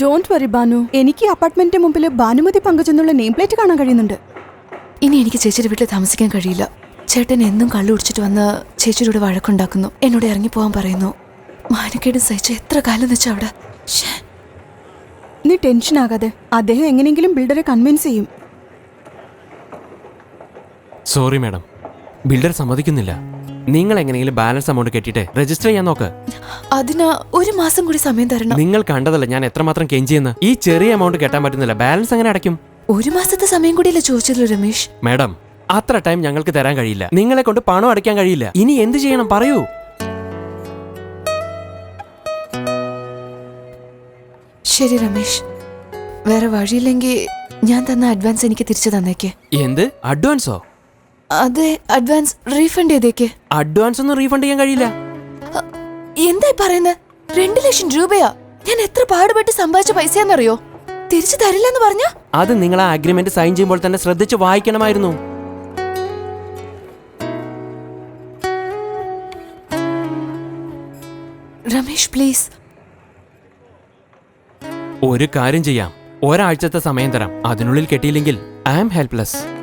Don't worry Banu എനിക്ക് അപ്പാർട്ട്മെന്റിന്റെ മുമ്പിൽ Bhanumathi പങ്കുചെന്നുള്ള name plate കാണാൻ കഴിയുന്നുണ്ട്. ഇനി എനിക്ക് ചേച്ചിയുടെ വീട്ടിൽ താമസിക്കാൻ കഴിയില്ല. ചേട്ടൻ എന്നും കള്ളു കുടിച്ചിട്ട് വന്ന് ചേച്ചിയുടെ കൂടെ വഴക്കുണ്ടാക്കുന്നു. എന്നോട് ഇറങ്ങിപ്പോവാൻ പറയുന്നു. മാനക്കേട് സഹിച്ച എത്ര കാലം വെച്ചാ അവിടെ? നീ ടെൻഷൻ ആകാതെ അദ്ദേഹം എങ്ങനെയെങ്കിലും ബിൽഡറെ കൺവിൻസ് ചെയ്യും. സോറി മാഡം ബിൽഡർ സമ്മതിക്കുന്നില്ല. നിങ്ങൾ എങ്ങനെയെങ്കിലും ബാലൻസ് എമൗണ്ട് കെട്ടിയിട്ട് രജിസ്റ്റർ ചെയ്യാൻ നോക്ക്. അതിന് ഒരു മാസം കൂടി സമയം തരണം. നിങ്ങൾ കണ്ടതല്ല ഞാൻ എത്രമാത്രം കെഞ്ചിയെന്ന്? ഈ ചെറിയ എമൗണ്ട് കെട്ടാൻ പറ്റുന്നില്ല. ബാലൻസ് എങ്ങനെ അടയ്ക്കും? ഒരു മാസത്തെ സമയം കൂടിയല്ലേ ചോദിച്ചല്ലോ രമേശ്? മാഡം അത്ര ടൈം ഞങ്ങൾക്ക് തരാൻ കഴിയില്ല. നിങ്ങളെ കൊണ്ട് പണം അടയ്ക്കാൻ കഴിയില്ല. ഇനി എന്ത് ചെയ്യണം? പറയൂ. ശരി രമേശ്. വേറെ വഴിയില്ലെങ്കിൽ ഞാൻ തന്ന അഡ്വാൻസ് എനിക്ക് തിരിച്ചു തന്നേക്ക്. എന്ത്? അഡ്വാൻസോ അതെ അഡ്വാൻസ് റീഫണ്ട് ചെയ്തേക്ക്. അഡ്വാൻസ് ഒന്നും റീഫണ്ട് ചെയ്യാൻ കഴിയില്ല. എന്തായി പറയുന്നത് രണ്ടു ലക്ഷം രൂപയാ. ഞാൻ എത്ര പാടുപെട്ട് സമ്പാദിച്ച പൈസയാന്നറിയോ? തിരിച്ചു തരില്ലെന്ന് പറഞ്ഞ? അത് നിങ്ങൾ ആ അഗ്രിമെന്റ് സൈൻ ചെയ്യുമ്പോൾ തന്നെ ശ്രദ്ധിച്ച് വായിക്കണമായിരുന്നു. രമേശ് പ്ലീസ് ഒരു കാര്യം ചെയ്യാം. ഒരാഴ്ചത്തെ സമയം തരാം. അതിനുള്ളിൽ കെട്ടിയില്ലെങ്കിൽ ഐ ആം ഹെൽപ്ലെസ്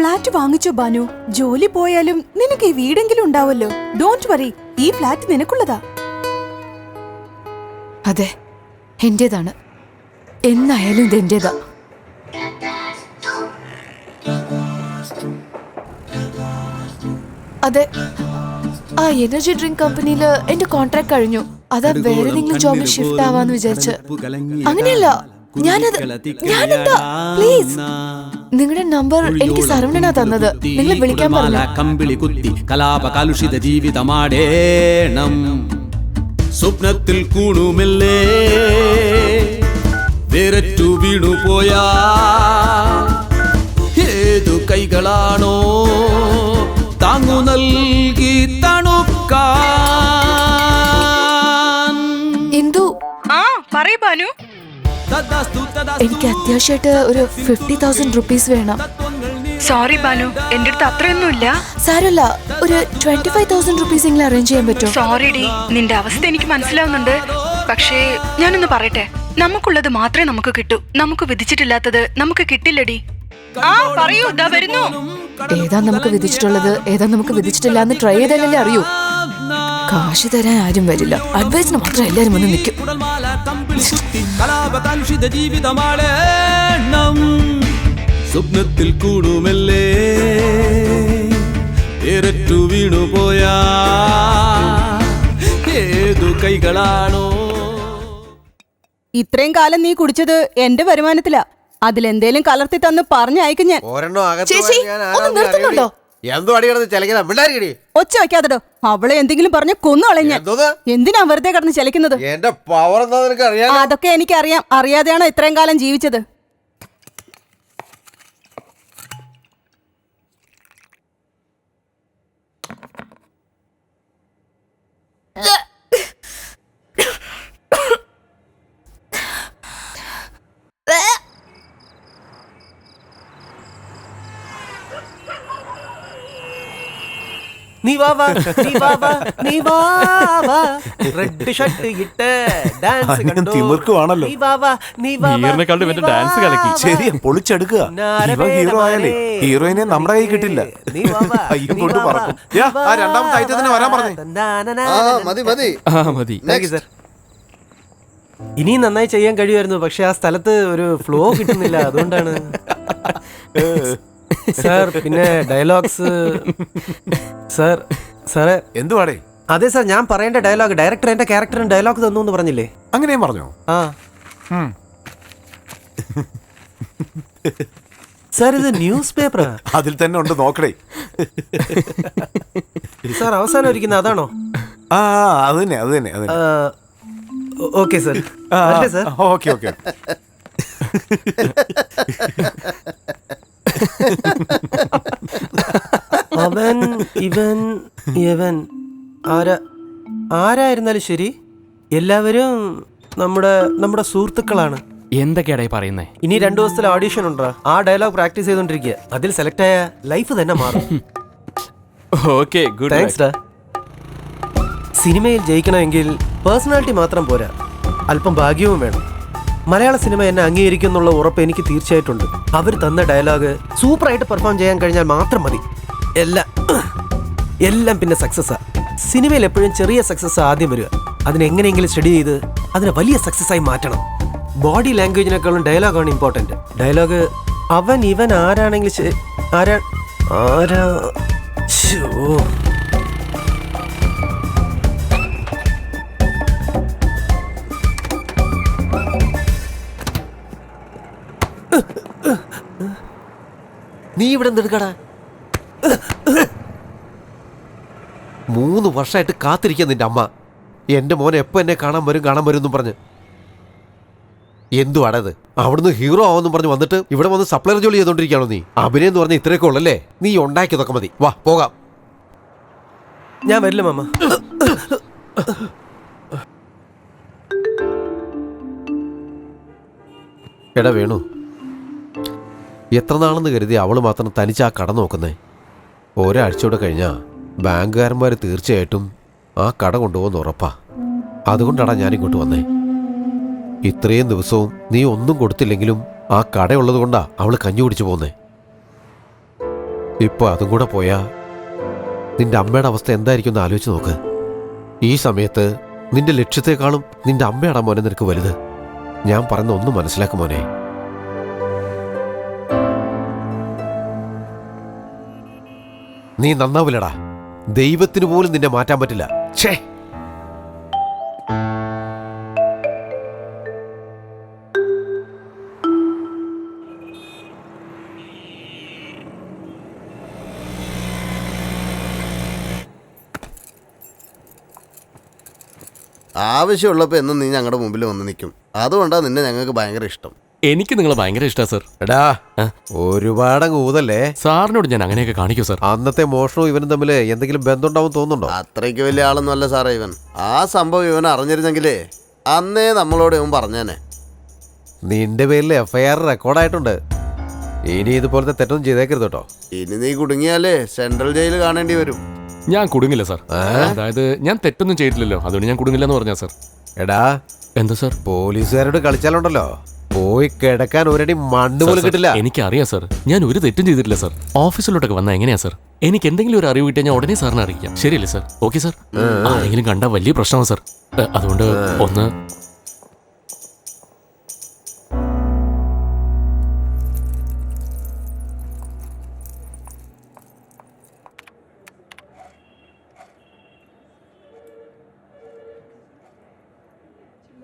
ഫ്ലാറ്റ് വാങ്ങിച്ചോ ബാനു. ജോലി പോയാലും നിനക്ക് ഈ വീടെങ്കിലും ഉണ്ടാവല്ലോ. ഡോണ്ട് വറി ഈ ഫ്ലാറ്റ് നിനക്കുള്ളതാ. അതെ എന്റേതാണ്. എന്നായാലും ഇത് എന്റേതാ അതെ ആ എനർജി ഡ്രിങ്ക് കമ്പനിയിൽ എന്റെ കോൺട്രാക്ട് കഴിഞ്ഞു. അതാ വേറെ ജോബിൽ ഷിഫ്റ്റ് ആവാന്ന് വിചാരിച്ച്. അങ്ങനെയല്ല. ഞാനത് ഞാനെന്താ? പ്ലീസ്. നിങ്ങളുടെ നമ്പർ എനിക്ക് സർവണനാ തന്നത്. നിങ്ങൾ വിളിക്കാൻ പറഞ്ഞു കമ്പിളി കുത്തി കലാപ കലുഷിത ജീവിതമാടേണം. സ്വപ്നത്തിൽ കൂണുമില്ലേ? വേരറ്റു വീണു പോയാ? ഏതു കൈകളാണോ? താങ്ങു നൽകി തണുക്കാൻ എനിക്ക് അത്യാവശ്യമായിട്ട് ഒരു ഫിഫ്റ്റി തൗസൻഡ് റുപ്പീസ് വേണം. സോറി ബാനു എന്റെ അടുത്ത് അത്രയൊന്നുമില്ല. സാരല്ല ഒരു ട്വന്റി ഫൈവ് തൗസൻഡ് റുപ്പീസ് എങ്കിലും അറേഞ്ച് ചെയ്യാൻ പറ്റും സോറി ഡി. നിന്റെ അവസ്ഥ എനിക്ക് മനസ്സിലാവുന്നുണ്ട്. പക്ഷേ ഞാനൊന്ന് പറയട്ടെ. നമുക്കുള്ളത് മാത്രമേ നമുക്ക് കിട്ടൂ. നമുക്ക് വിധിച്ചിട്ടില്ലാത്തത് നമുക്ക് കിട്ടില്ലടി ആ പറയൂ. ഇതാ വരുന്നു. ഏതാ നമുക്ക് വിധിച്ചിട്ടുള്ളത്? ഏതാ നമുക്ക് വിധിച്ചിട്ടില്ല എന്ന് ട്രൈ ചെയ്താലല്ലേ അറിയൂ. കാശ് തരാൻ ആരും വരില്ല. അഡ്വൈസിന് മാത്രം എല്ലാരും വന്ന് നിൽക്കും. കമ്പിളി കുത്തി കലാപകാംക്ഷിത ജീവിതമാണ് എണ്ണം. സ്വപ്നത്തിൽ കൂടുമല്ലേ? ഏററ്റു വീണുപോയാ ഏതു കൈകളാണോ? ഇത്രയും കാലം നീ കുടിച്ചത് എന്റെ വരുമാനത്തിലാ. അതിലെന്തേലും കലർത്തി തന്ന് പറഞ്ഞയക്കും ഞാൻ. ചേച്ചി, ഒന്ന് നിർത്തുന്നുണ്ടോ? എന്തോ അടി കിടന്ന് ചിലക്കുന്ന പിള്ളേരിക്കടി ഒച്ച വെക്കാതെടോ അവളെ എന്തെങ്കിലും പറഞ്ഞ് കൊന്നു കളഞ്ഞ. എന്തോന്ന്? എന്തിനാ വെറുതെ കിടന്ന് ചലിക്കുന്നത് എന്റെ പവർ എന്താ നിനക്ക് അറിയാലോ? അതൊക്കെ എനിക്കറിയാം. അറിയാതെയാണോ ഇത്രയും കാലം ജീവിച്ചത്? നീ വാ വാ നീ വാ വാ നീ വാ വാ. റെഡ് ഷർട്ട് ഇട്ട് ഡാൻസ് അനിയൻ കണ്ടോ? തിമിർക്കുവാണല്ലോ. നീ വാ വാ നീ വാ വാ, നീറിനെക്കാളും ഇവന്റെ വാ ഡാൻസ് കലക്കി. വാ. ശരിയാ പൊളിച്ചെടുക്കുക. ഇവ ഹീറോ ആയാലേ ഹീറോയിനെ നമ്മുടെ കൈ കിട്ടില്ല. നീ വാ വാ, അയ്യം നീ കൊണ്ട് വാ വാ, പറക്കും. യാ, വാ ആ രണ്ടാമത്തെ ഐറ്റത്തിന് വരാൻ പറഞ്ഞേ. ആ മതി മതി. ആ മതി Thank you, sir. ഇനിയും നന്നായി ചെയ്യാൻ കഴിയുമായിരുന്നു പക്ഷെ ആ സ്ഥലത്ത് ഒരു ഫ്ലോ കിട്ടുന്നില്ല അതുകൊണ്ടാണ്. സാർ പിന്നെ ഡയലോഗ്സ് സാർ സാറേ എന്തുവാടേ? അതെ സാർ ഞാൻ പറയേണ്ട ഡയലോഗ് ഡയറക്ടർ എന്റെ ക്യാരക്ടറിന് ഡയലോഗ് തന്നു എന്ന് പറഞ്ഞില്ലേ? അങ്ങനെയും പറഞ്ഞോ? ആ. സാർ ഇത് ന്യൂസ് പേപ്പറാ അതിൽ തന്നെ ഉണ്ട് നോക്കണേ സാർ അവസാനം ഇരിക്കുന്ന അതാണോ? ആ അത് തന്നെ അത് തന്നെ അത് തന്നെ. Okay sir sir okay okay. അവൻ ഇവൻ യവൻ ആരാ ആരായിരുന്നാലും ശരി എല്ലാവരും നമ്മുടെ നമ്മുടെ സുഹൃത്തുക്കളാണ്. എന്തൊക്കെയാടാ ഈ പറയുന്നേ? ഇനി രണ്ടു ദിവസത്തിൽ ഓഡീഷൻ ഉണ്ടോ ആ ഡയലോഗ് പ്രാക്ടീസ് ചെയ്തോണ്ടിരിക്കുക അതിൽ സെലക്ട് ആയ ലൈഫ് തന്നെ മാറും. ഓക്കെ ഗുഡ് താങ്ക്സ് ഡാ സിനിമയിൽ ജയിക്കണമെങ്കിൽ പേഴ്സണാലിറ്റി മാത്രം പോരാ. അല്പം ഭാഗ്യവും വേണം. മലയാള സിനിമ എന്നെ അംഗീകരിക്കും എന്നുള്ള ഉറപ്പ് എനിക്ക് തീർച്ചയായിട്ടുണ്ട്. അവർ തന്ന ഡയലോഗ് സൂപ്പറായിട്ട് പെർഫോം ചെയ്യാൻ കഴിഞ്ഞാൽ മാത്രം മതി. എല്ലാം എല്ലാം പിന്നെ സക്സസ്സാ സിനിമയിൽ എപ്പോഴും ചെറിയ സക്സസ് ആദ്യം വരിക. അതിനെങ്ങനെയെങ്കിലും സ്റ്റഡി ചെയ്ത് അതിനെ വലിയ സക്സസ് ആയി മാറ്റണം. ബോഡി ലാംഗ്വേജിനേക്കാളും ഡയലോഗാണ് ഇമ്പോർട്ടന്റ് ഡയലോഗ് അവൻ ഇവൻ ആരാണെങ്കിലും ആരാ ആരാ ശോ നീ ഇവിടെ എന്തെടുക്കടാ മൂന്ന് വർഷമായിട്ട് കാത്തിരിക്കാൻ നിന്റെ അമ്മ. എന്റെ മോൻ എപ്പോ എന്നെ കാണാൻ വരും കാണാൻ വരും എന്നും പറഞ്ഞ്. എന്തുവാടത് അവിടുന്ന് ഹീറോ ആവെന്നും പറഞ്ഞ് വന്നിട്ട് ഇവിടെ വന്ന് സപ്ലയർ ജോലി ചെയ്തോണ്ടിരിക്കുകയാണോ നീ? അഭിനയം എന്ന് പറഞ്ഞ ഇത്രയൊക്കെ ഉള്ളല്ലേ? നീ ഉണ്ടാക്കിയതൊക്കെ മതി. വാ പോകാം. ഞാൻ വരില്ല മാമ. എടാ വേണു. എത്ര നാളെന്ന് കരുതി അവൾ മാത്രം തനിച്ച് ആ കട നോക്കുന്നേ? ഒരാഴ്ചയോടെ കഴിഞ്ഞാൽ ബാങ്കുകാരന്മാർ തീർച്ചയായിട്ടും ആ കട കൊണ്ടുപോകുന്ന ഉറപ്പാ. അതുകൊണ്ടാണ് ഞാൻ ഇങ്ങോട്ട് വന്നേ. ഇത്രയും ദിവസവും നീ ഒന്നും കൊടുത്തില്ലെങ്കിലും ആ കടയുള്ളത് കൊണ്ടാ അവൾ കഞ്ഞു കുടിച്ചു പോന്നേ. ഇപ്പൊ അതും കൂടെ പോയാ നിന്റെ അമ്മയുടെ അവസ്ഥ എന്തായിരിക്കും എന്ന് ആലോചിച്ച് നോക്ക്. ഈ സമയത്ത് നിന്റെ ലക്ഷ്യത്തെക്കാളും നിന്റെ അമ്മയുടെ മോനെ നിനക്ക് വലുത്. ഞാൻ പറയുന്ന ഒന്നും മനസ്സിലാക്കും മോനെ. നീ നന്നാവില്ലടാ. ദൈവത്തിന് പോലും നിന്നെ മാറ്റാൻ പറ്റില്ല. ഛേ. ആവശ്യമുള്ളപ്പോൾ എന്നും നീ ഞങ്ങളുടെ മുമ്പിൽ വന്ന് നിൽക്കും അതുകൊണ്ടാണ് നിന്നെ ഞങ്ങൾക്ക് ഭയങ്കര ഇഷ്ടം. എനിക്ക് നിങ്ങളെ ഭയങ്കര ഇഷ്ടാ സർ എടാ ഒരുപാട് ഊതല്ലേ? സാറിനോട് ഞാൻ അങ്ങനെയൊക്കെ കാണിക്കൂ സർ അന്നത്തെ മോഷണവും ഇവനും തമ്മിൽ എന്തെങ്കിലും ബന്ധമുണ്ടാവും തോന്നുന്നുണ്ടോ? അത്രയ്ക്ക് വലിയ ആളൊന്നുമല്ല സാറേ ഇവൻ. ആ സംഭവം ഇവൻ അറിഞ്ഞിരുന്നെങ്കിലേ അന്നേ നമ്മളോട് ഇവൻ പറഞ്ഞേനെ. നിന്റെ പേരിൽ എഫ്ഐആർ റെക്കോർഡായിട്ടുണ്ട് ഇനി ഇതുപോലത്തെ തെറ്റൊന്നും ചെയ്തേക്കരുത് കേട്ടോ. ഇനി നീ കുടുങ്ങിയാലേ സെൻട്രൽ ജയിൽ കാണേണ്ടി വരും. ഞാൻ കുടുങ്ങില്ല സർ അതായത് ഞാൻ തെറ്റൊന്നും ചെയ്തിട്ടില്ലല്ലോ അതുകൊണ്ട് ഞാൻ കുടുങ്ങില്ല എന്ന് പറഞ്ഞാ സർ എടാ എന്താ സർ പോലീസുകാരോട് കളിച്ചാലുണ്ടല്ലോ. പോയി കിടക്കാൻ ഒരടി മണ്ണ് പോലും കിട്ടില്ല. എനിക്കറിയാം സർ. ഞാൻ ഒരു തെറ്റും ചെയ്തിട്ടില്ല സർ. ഓഫീസിലോട്ടൊക്കെ വന്നാൽ എങ്ങനെയാ സർ? എനിക്ക് എന്തെങ്കിലും ഒരു അറിവ് കിട്ടിയാൽ ഞാൻ ഉടനെ സാറിനെ അറിയിക്കാം. ശരിയല്ലേ സർ? Okay sir. ആരെങ്കിലും കണ്ടാൽ വലിയ പ്രശ്നമാണ് സർ. അതുകൊണ്ട് ഒന്ന്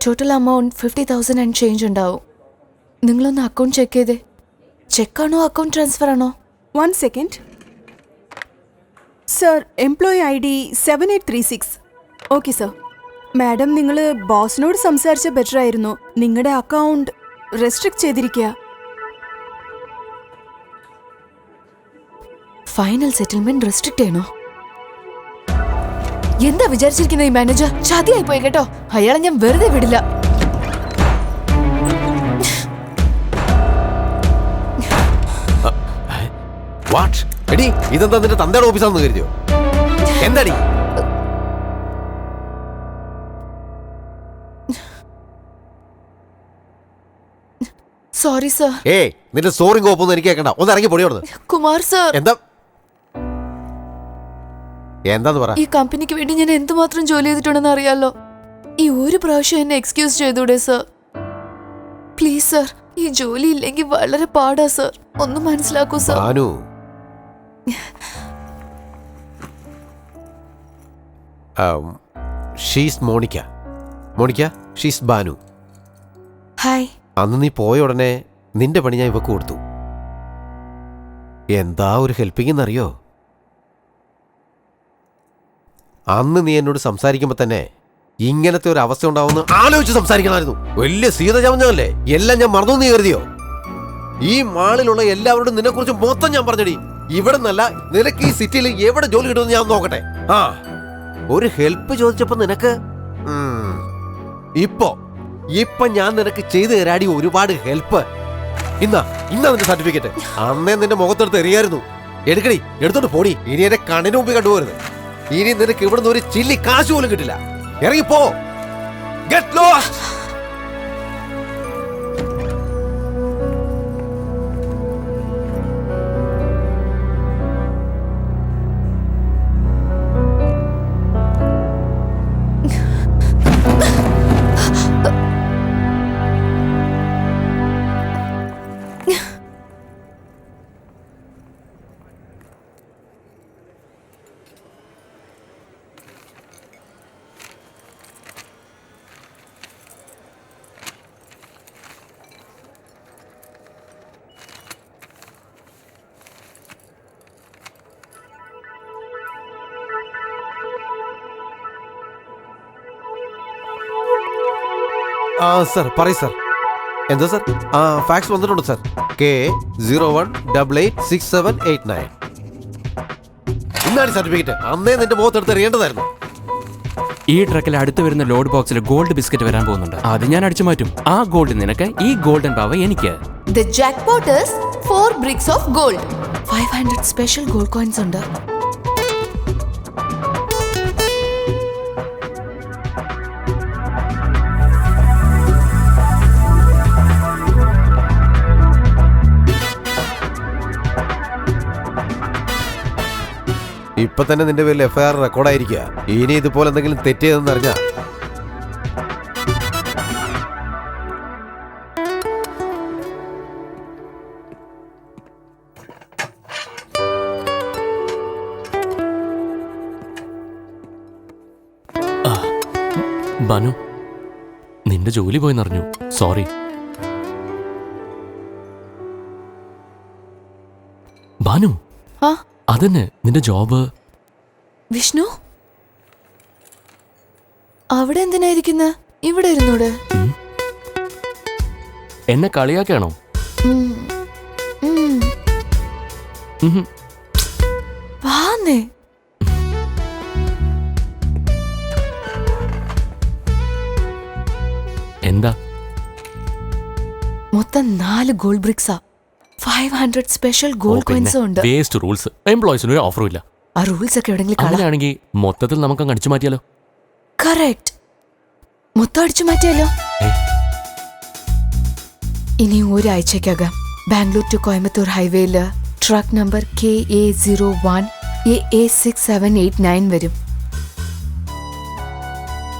total amount fifty thousand and change ഉണ്ടാവും. നിങ്ങളൊന്ന് അക്കൗണ്ട് ചെക്ക് ചെയ്തേ. ചെക്കാണോ അക്കൗണ്ട് ട്രാൻസ്ഫർ ആണോ? One second sir employee I D seven eight three six okay sir madam നിങ്ങൾ ബോസിനോട് സംസാരിച്ച ബെറ്റർ ആയിരുന്നു. നിങ്ങളുടെ അക്കൗണ്ട് റെസ്ട്രിക്ട് ചെയ്തിരിക്കുക ഫൈനൽ സെറ്റിൽമെന്റ് റെസ്ട്രിക്ട് ചെയ്യണോ? എന്താ വിചാരിച്ചിരിക്കുന്നത് ഈ മാനേജർ ചതിയായി പോയി കേട്ടോ. അയാളെ ഞാൻ വെറുതെ വിടില്ല. വാട്ട് എടി ഇതെന്താ നിന്റെ തന്തയുടെ ഓഫീസാന്ന് കരുതിയോ? എന്താടി? സോറി സർ ഏയ് നിന്റെ സോറി കോപ്പൊന്നും എനിക്ക് കേൾക്കണ്ട ഒന്ന് ഇറങ്ങി പൊടിയോട് കുമാർ സർ എന്താ? എന്താന്ന് പറ. ഈ കമ്പനിക്ക് വേണ്ടി ഞാൻ എന്തുമാത്രം ജോലി ചെയ്തിട്ടുണ്ടെന്ന് അറിയാലോ. ഈ ഒരു പ്രാവശ്യം എന്നെ എക്സ്ക്യൂസ് ചെയ്തൂടെ സർ പ്ലീസ് സർ ഈ ജോലി ഇല്ലെങ്കിൽ വളരെ പാടാ സർ ഒന്ന് മനസ്സിലാക്കൂ sir she's Monica Monica she's Banu hi അന്ന് നീ പോയ ഉടനെ നിന്റെ പണി ഞാൻ ഇവക്ക് കൊടുത്തു. എന്താ ഒരു ഹെൽപ്പിംഗ് എന്നറിയോ? അന്ന് നീ എന്നോട് സംസാരിക്കുമ്പോ തന്നെ ഇങ്ങനത്തെ ഒരു അവസ്ഥ ഉണ്ടാവുന്ന ആലോചിച്ച് സംസാരിക്കണമായിരുന്നു. വലിയ സീത ചമഞ്ഞല്ലേ എല്ലാം ഞാൻ മറന്നു നീ കരുതിയോ? ഈ മാളിലുള്ള എല്ലാവരോടും നിന്നെക്കുറിച്ച് മൊത്തം ഞാൻ പറഞ്ഞടി. ഇവിടെ നിന്നല്ല നിനക്ക് ഈ സിറ്റിയിൽ എവിടെ ജോലി കിട്ടുമെന്ന് ഞാൻ നോക്കട്ടെ. ആ. ഒരു ഹെൽപ്പ് ചോദിച്ചപ്പോ നിനക്ക്? ഇപ്പോ ഇപ്പൊ ഞാൻ നിനക്ക് ചെയ്തു തരാടി ഒരുപാട് ഹെൽപ്പ്. ഇന്നാ ഇന്നാ നിന്റെ സർട്ടിഫിക്കറ്റ്. അന്നേ നിന്റെ മുഖത്തെടുത്ത് എറിയായിരുന്നു. എടുക്കടി എടുത്തോണ്ട് പോടി. ഇനി എന്റെ കണ്ണിന് മുമ്പിൽ കണ്ടുപോരുത് ഇനി നിനക്ക് ഇവിടുന്ന് ഒരു ചില്ലി കാശ് പോലും കിട്ടില്ല. ഇറങ്ങിപ്പോ. ഗെറ്റ് ലോസ്റ്റ് ആ സർ പറയൂ സർ. എന്താ സർ? ആ ഫാക്സ് വന്നിട്ടുണ്ട് sir. K zero one double eight six seven eight nine. ഇന്നാണ് സർട്ടിഫിക്കറ്റ്. അന്നേ നിന്റെ മുഖത്തെടുത്ത് എറിയേണ്ടതായിരുന്നു. ഈ ട്രക്കിൽ അടുത്ത് വരുന്ന ലോഡ് ബോക്സിൽ ഗോൾഡ് ബിസ്ക്കറ്റ് വരാൻ പോകുന്നുണ്ട്. അത് ഞാൻ അടിച്ചു മാറ്റും. ആ ഗോൾഡ് നിനക്ക് ഈ ഗോൾഡൻ പാവ എനിക്ക്. The jackpot four bricks of gold five hundred special gold coins ഉണ്ട്. ഇപ്പൊ തന്നെ നിന്റെ പേരിൽ എഫ്ഐആർ റെക്കോർഡായിരിക്കുക ഇനി ഇതുപോലെ എന്തെങ്കിലും തെറ്റ് അറിഞ്ഞാ. ബാനു നിന്റെ ജോലി പോയെന്നറിഞ്ഞു. സോറി. അതന്നെ നിന്റെ ജോബ് വിഷ്ണു? അവിടെ എന്തിനായിരിക്കുന്ന? ഇവിടെ ഇരുന്നൂടെ. എന്നെ കളിയാക്കാണോ. വാന്നേ. എന്താ? മൊത്തം നാല് ഗോൾഡ് ബ്രിക്സാ ഫൈവ് ഹൺഡ്രഡ് സ്പെഷ്യൽ ഗോൾഡ് കോയിൻസും ഉണ്ട്. വേസ്റ്റ് റൂൾസ് എംപ്ലോയീസിന് ഒരു ഓഫറും ഇല്ല. ആ റൂൾസ് ഒക്കെ എവിടെങ്കിലും കള അങ്ങനെയാണെങ്കിൽ മൊത്തത്തിൽ നമുക്ക് അങ്ങ് അടിച്ചു മാറ്റിയാലോ? കറക്റ്റ് മൊത്തം അടിച്ചു മാറ്റിയാലോ? ഏ? ഇനി ഒരാഴ്ചക്കകം ബാംഗ്ലൂർ ടു കോയമ്പത്തൂർ ഹൈവേയിൽ truck number K A zero one A A six seven eight nine വരും.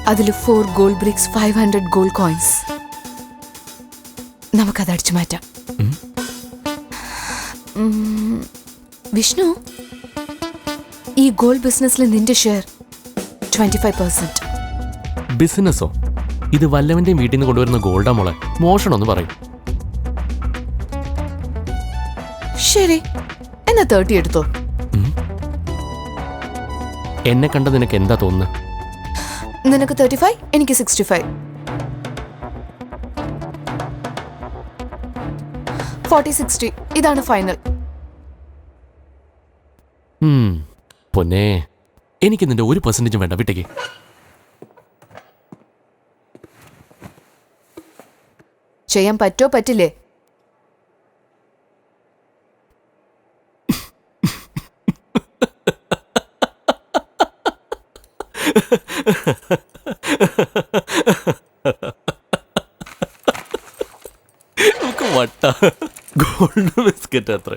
അതിൽ four gold bricks five hundred gold coins നമുക്കത് അടിച്ചു മാറ്റാം. ഉം. വിഷ്ണു ഈ ഗോൾഡ് ബിസിനസ്സിൽ നിന്റെ ഷെയർ ട്വന്റി ഫൈവ് പെർസെന്റ് ബിസിനസ്സോ? ഇത് വല്ലവന്റെ വീട്ടിൽ നിന്ന് കൊണ്ടുവരുന്ന ഗോൾഡാ മോളെ. മോഷണമെന്ന് പറയും. ശരി എന്നാ തേർട്ടി എടുത്തോ. എന്നെ കണ്ട നിനക്ക് എന്താ തോന്നുന്നത് നിനക്ക് തേർട്ടി ഫൈവ് എനിക്ക് സിക്സ്റ്റി ഫൈവ് ഫോർട്ടി സിക്സ്റ്റി ഇതാണ് ഫൈനൽ. പൊന്നെ. എനിക്ക് നിന്റെ ഒരു പെർസെന്റേജും വേണ്ട. വിട്ടേക്ക്. ചെയ്യാൻ പറ്റോ പറ്റില്ലേ? വട്ട. ഗോൾഡ് ബിസ്ക്കറ്റ് അത്ര.